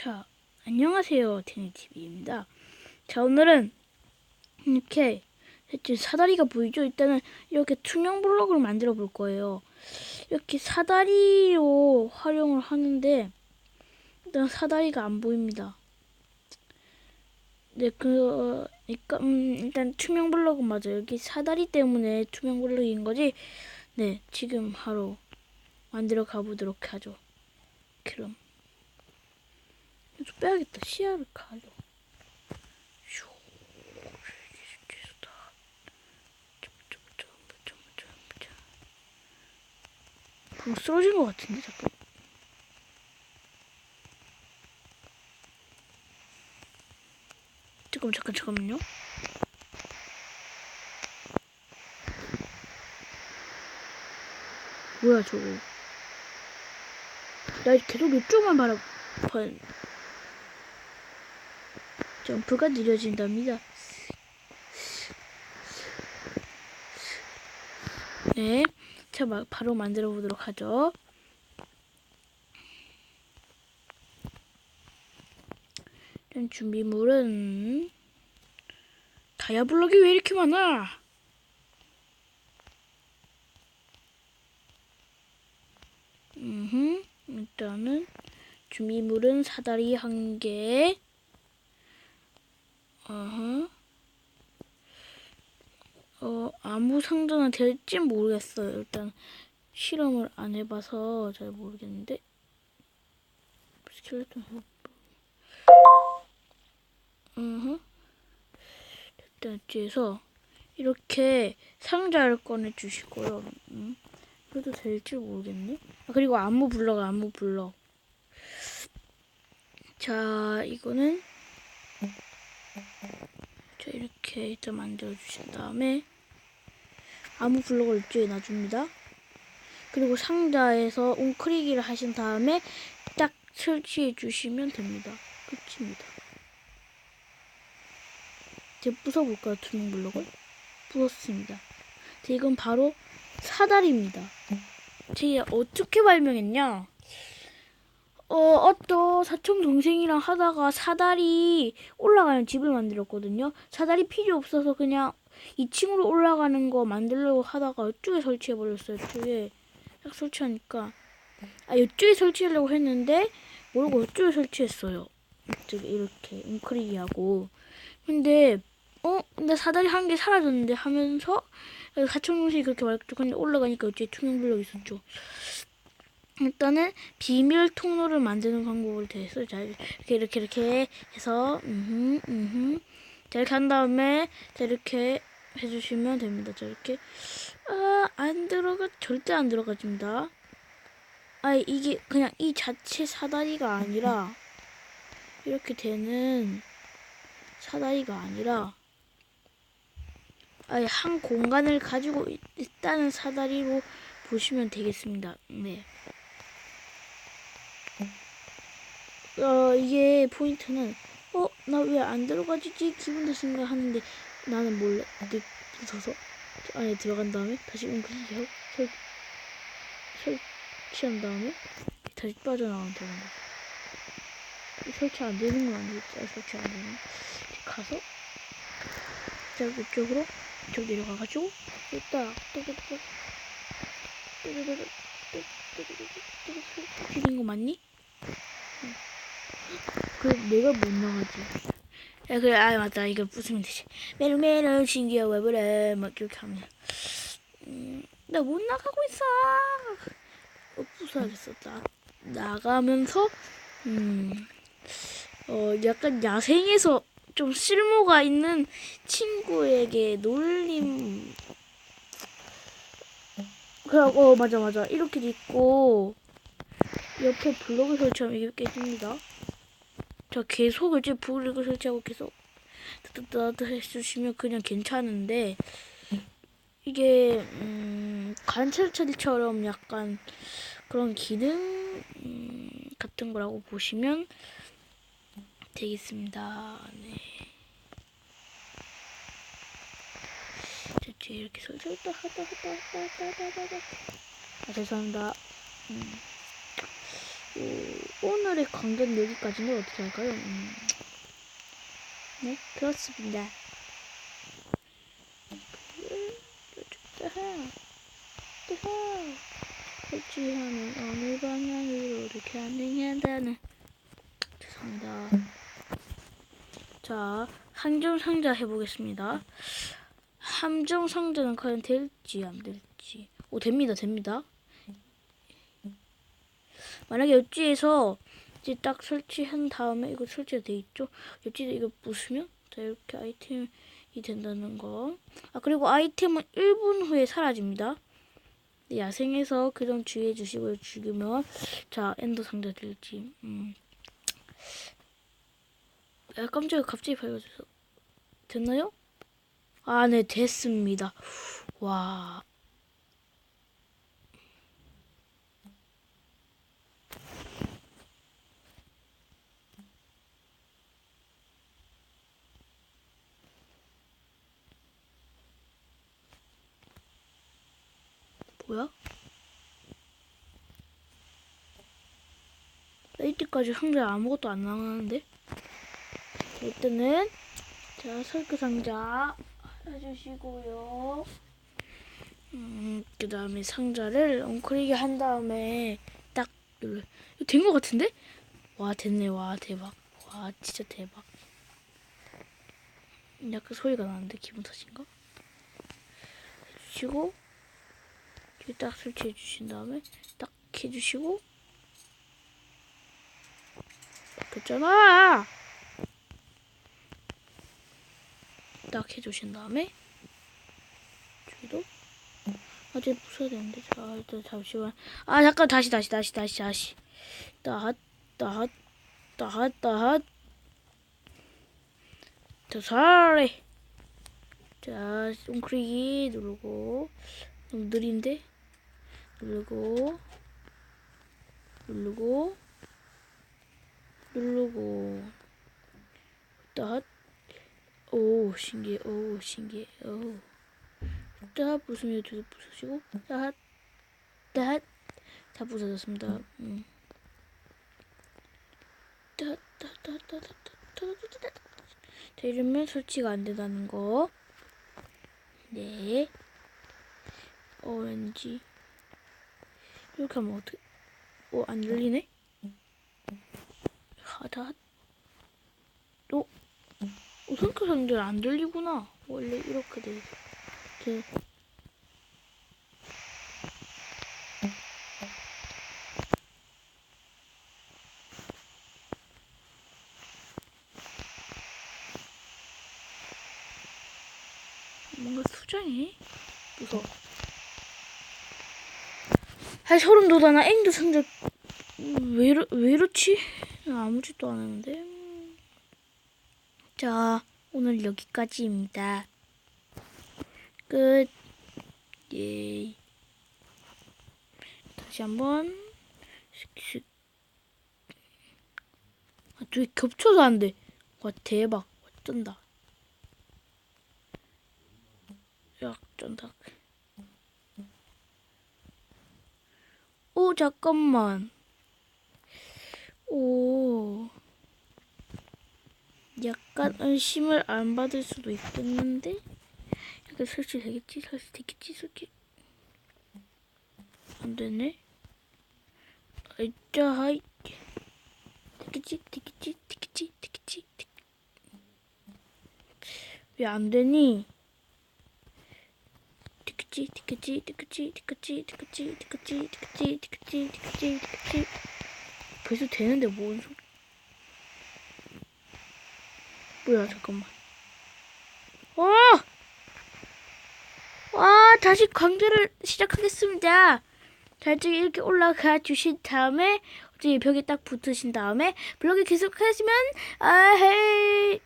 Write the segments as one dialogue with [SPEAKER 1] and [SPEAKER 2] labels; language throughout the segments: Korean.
[SPEAKER 1] 자, 안녕하세요. 테니TV입니다. 자, 오늘은 이렇게 지금 사다리가 보이죠? 일단은 이렇게 투명 블록을 만들어 볼 거예요. 이렇게 사다리로 활용을 하는데 일단 사다리가 안 보입니다. 네, 그, 그러니까 음, 일단 투명 블록은 맞아요. 여기 사다리 때문에 투명 블록인 거지. 네, 지금 바로 만들어 가보도록 하죠. 그럼. 이거 빼야겠다. 시야를 가려. 그럼 쓰러진 것 같은데 자꾸. 잠깐 잠깐 잠깐만요. 뭐야 저거? 나 계속 이쪽만 바라. 번. 점프가 느려진답니다. 네, 자 마- 바로 만들어 보도록 하죠. 일단 준비물은 다이아블럭이 왜 이렇게 많아? 음, 일단은 준비물은 사다리 한 개. 어허. 어, 아무 상자나 될지 모르겠어요. 일단 실험을 안 해봐서 잘 모르겠는데. 스켈레톤 해볼까? 어허. 일단 뒤에서 이렇게 상자를 꺼내 주시고요. 음. 그래도 될지 모르겠네. 아, 그리고 안무 블럭, 안무 블럭. 자, 이거는 자 이렇게 일단 만들어 주신 다음에 아무 블록을 이쪽에 놔줍니다. 그리고 상자에서 웅크리기를 하신 다음에 딱 설치해 주시면 됩니다. 끝입니다. 이제 부숴볼까요? 투명 블록을? 부었습니다. 자, 이건 바로 사다리입니다. 제가 어떻게 발명했냐? 어, 어떤 사촌 동생이랑 하다가 사다리 올라가는 집을 만들었거든요. 사다리 필요 없어서 그냥 2층으로 올라가는 거 만들려고 하다가 이쪽에 설치해 버렸어요. 이쪽에 딱 설치하니까 아 이쪽에 설치하려고 했는데 모르고 이쪽에 설치했어요. 이쪽에 이렇게 웅크리기 하고 근데 어 근데 사다리 한 개 사라졌는데 하면서 사촌 동생이 그렇게 말했죠. 근데 올라가니까 이쪽에 투명 블럭 있었죠. 일단은 비밀 통로를 만드는 방법을 대해서 자 이렇게 이렇게 이렇게 해서 음흠 음흠 자 이렇게 한 다음에 자 이렇게 해주시면 됩니다. 자 이렇게 아안 들어가 절대 안 들어가집니다. 아 이게 그냥 이 자체 사다리가 아니라 이렇게 되는 사다리가 아니라 아예 한 공간을 가지고 있다는 사다리로 보시면 되겠습니다. 네. 어, 이게 포인트는, 어, 나 왜 안 들어가지지? 기분 탓인가 하는데, 나는 몰래, 이렇게 붙어서 안에 들어간 다음에, 다시 웅크리기 하고, 설, 설치한 다음에, 다시 빠져나가면 되는 거죠. 설치 안 되는 건 아니겠지? 아, 설치 안 되는. 가서, 자, 이쪽으로, 이쪽 내려가가지고, 딱, 뚜뚜뚜, 뚜 뚜뚜, 뚜뚜 뚜, 뚜뚜뚜, 거 맞니? 그럼 내가 못 나가지. 야, 그래, 아, 맞다. 이거 부수면 되지. 메롱메롱 신기해, 왜 그래. 막 이렇게 하면. 음, 나 못 나가고 있어. 어, 부숴야겠어. 나, 나가면서, 음, 어, 약간 야생에서 좀 쓸모가 있는 친구에게 놀림. 그러고, 어, 맞아, 맞아. 이렇게 있고, 옆에 블록을 설치하면 이게 깨집니다. 자, 계속 이제 블록을 설치하고 계속 따뜻따뜻 해주시면 그냥 괜찮은데, 이게, 음, 관찰처럼 약간 그런 기능, 음, 같은 거라고 보시면 되겠습니다. 네. 이렇게 설치했다, 하다, 하다, 하다, 하다, 하다. 아, 죄송합니다. 음. 오, 오늘의 강좌는 여기까지인데 어떻게 할까요? 음. 네, 그렇습니다. 설치하면 어느 방향으로 이렇게 안행한다는 죄송합니다. 자, 함정 상자 해보겠습니다. 함정 상자는 과연 될지 안 될지. 오 됩니다, 됩니다. 만약에 옆지에서 이제 딱 설치한 다음에 이거 설치가 돼 있죠. 옆지에 이거 부수면 자 이렇게 아이템이 된다는 거. 아 그리고 아이템은 1분 후에 사라집니다. 네, 야생에서 그점 주의해 주시고요. 죽으면 자 엔더 상자 될지. 음. 야 깜짝이야 갑자기 밝아져서 됐나요? 아 네 됐습니다. 와 뭐야? 이때까지 상자에 아무것도 안 나가는데? 자, 일단은 자 설계 상자 해주시고요. 음, 그 다음에 상자를 엉클리게 한 다음에 딱 눌러. 이거 된 것 같은데? 와 됐네 와 대박 와 진짜 대박. 약간 소리가 나는데 기분 탓인가? 해주시고 이렇게 딱 설치해 주신 다음에 딱 해주시고. 됐잖아. 딱 해주신 다음에 저기도 아직 부숴야 되는데. 자 일단 잠시만. 아 잠깐 다시 다시 다시 다시 다시. 따핫 따핫 따핫 따핫 자 잘해 자 웅크리기 누르고. 너무 느린데 누르고 누르고 누르고 오 신기해 오 신기해 오 딱 부수면 두개 부수시고 딱딱다 부서졌습니다 음. 자, 이러면 설치가 안 된다는 거. 네. 오렌지. 이렇게 하면 어떻게, 어, 안 열리네? 하다. 어, 어, 상자를 안 들리구나. 원래 이렇게 돼. 돼. 뭔가 수정이 무서워. 아 소름 돋아나 앵두 상자 왜, 이러, 왜 이렇지? 나 아무 짓도 안 했는데. 자 오늘 여기까지입니다. 끝. 예. 다시 한번 슥슥. 아, 두개 겹쳐서 안 돼. 와 대박. 어쩐다. 약전다. 오 잠깐만. 오. 약간 의심을 안 받을 수도 있겠는데? 약간 설치 되겠지? 설치 되겠지? 설치. 안 되네? 아이짜, 하이. 되겠지? 되겠지? 되겠지? 되겠지? 왜 안 되니? 티크치 티크치 티크치 티크치 티크치 티크치 티크치 티크치 티크치 벌써 되는데 뭔 소리 뭐야 잠깐만. 와! 와 다시 관계를 시작하겠습니다. 자 이쪽에 이렇게 올라가 주신 다음에 어디 벽에 딱 붙으신 다음에 블럭이 계속 하시면 아 헤이!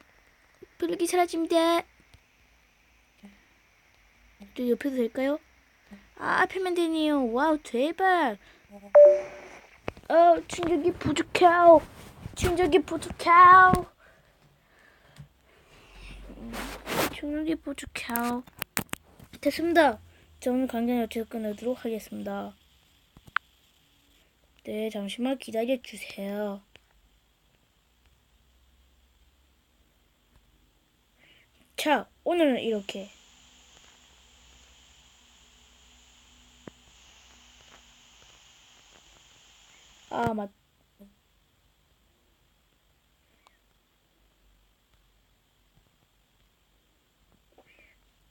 [SPEAKER 1] 블럭이 사라집니다 또 옆에도 될까요? 아, 앞에만 되네요. 와우, 대박. 어, 충격이 부족해요. 충격이 부족해요. 음, 충격이 부족해요. 됐습니다. 자, 오늘 강좌는 여기서 끝내도록 하겠습니다. 네, 잠시만 기다려 주세요. 자, 오늘은 이렇게. 맞.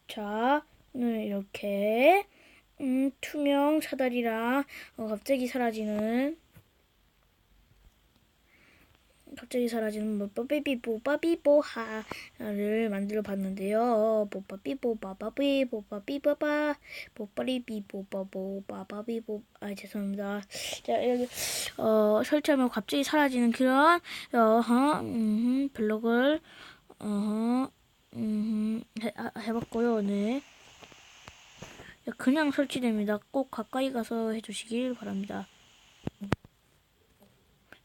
[SPEAKER 1] 자, 이렇게 음, 투명 사다리랑 어, 갑자기 사라지는 갑자기 사라지는 뭐 뽀삐삐뽀 빠삐뽀하를 만들어 봤는데요. 뽀빠삐뽀 빠뽀 빠빠삐뽀 아 죄송합니다. 자 여기 어 설치하면 갑자기 사라지는 그런 어허 음, 블록을 어허 음, 해, 아, 해봤고요. 네. 그냥 설치됩니다. 꼭 가까이 가서 해주시길 바랍니다.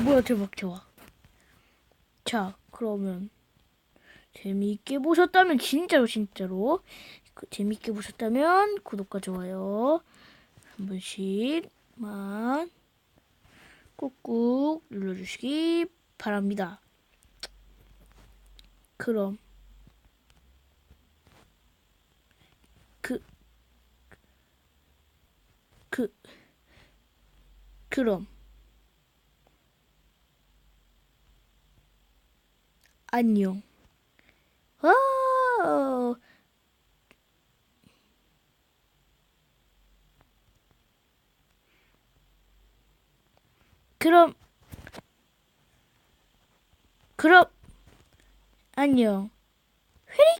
[SPEAKER 1] 뭐야 대박 대박. 자 그러면 재미있게 보셨다면 진짜로 진짜로 그, 재미있게 보셨다면 구독과 좋아요 한 번씩만 꾹꾹 눌러주시기 바랍니다. 그럼 그, 그, 그럼 안녕. 아, 그럼, 그럼, 안녕.